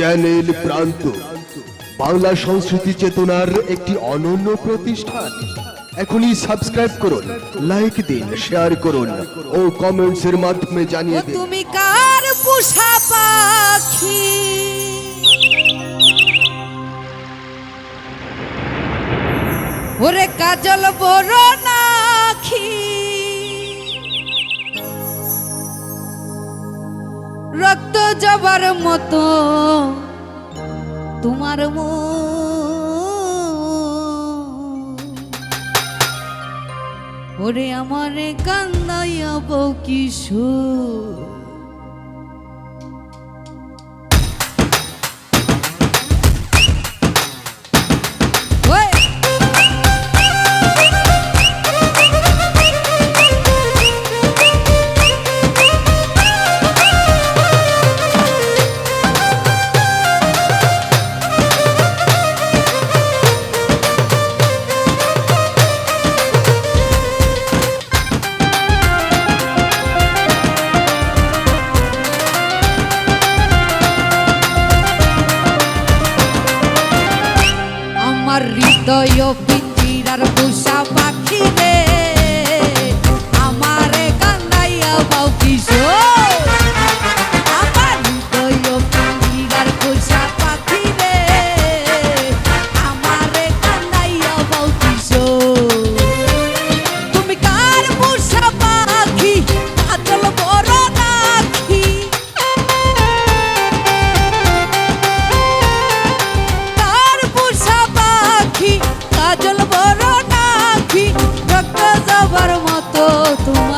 Channel প্রান্ত। বাংলা সংস্কৃতি চেতনার একটি অনন্য প্রতিষ্ঠান। এখনই সাবস্ক্রাইব করুন লাইক দিন শেয়ার করুন ও কমেন্টস এর মাধ্যমে জানিয়ে দিন। তুমি কার পোষা পাখি? ওরে কাজল বড় নাখি রক্ত যাবার মতো। তোমার মো ওরে আমারে কান্দাইয়া বউ কিশোর। Doy yo pintirar tu sapa το.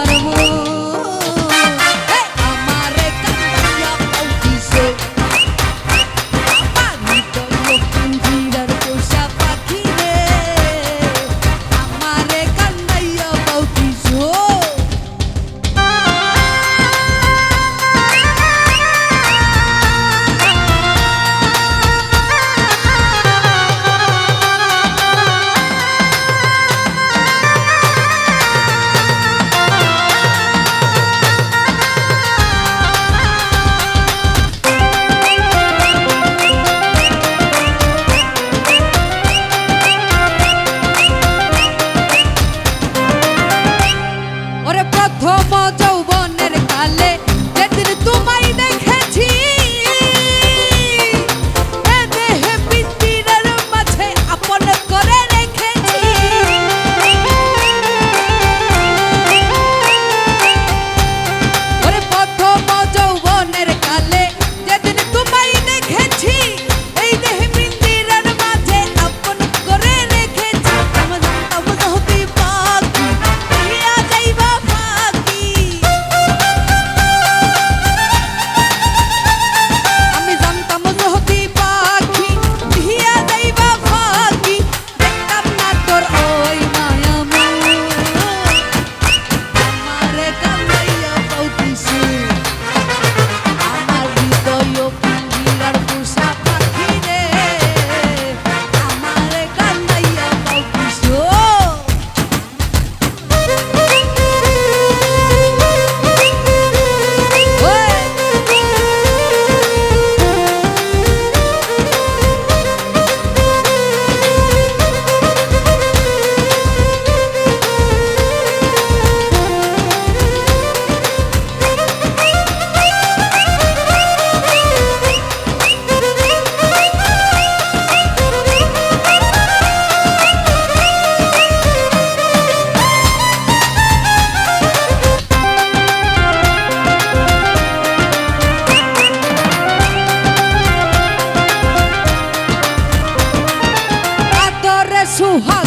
so hot.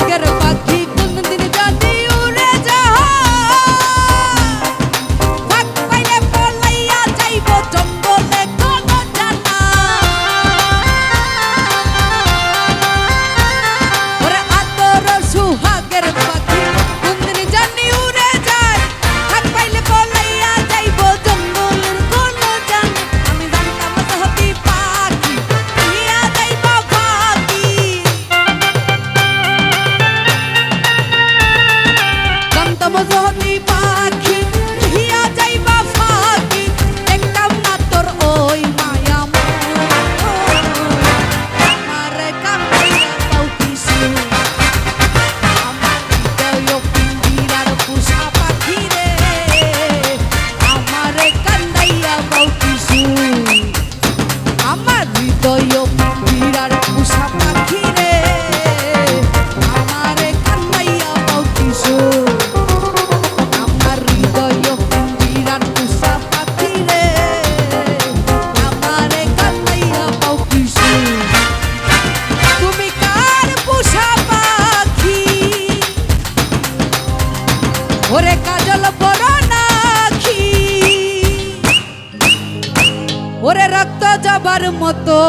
যাবার মতো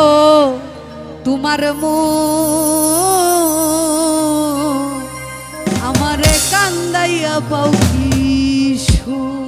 তোমার মু আমার কান্দাইয়া পাও কি সুর?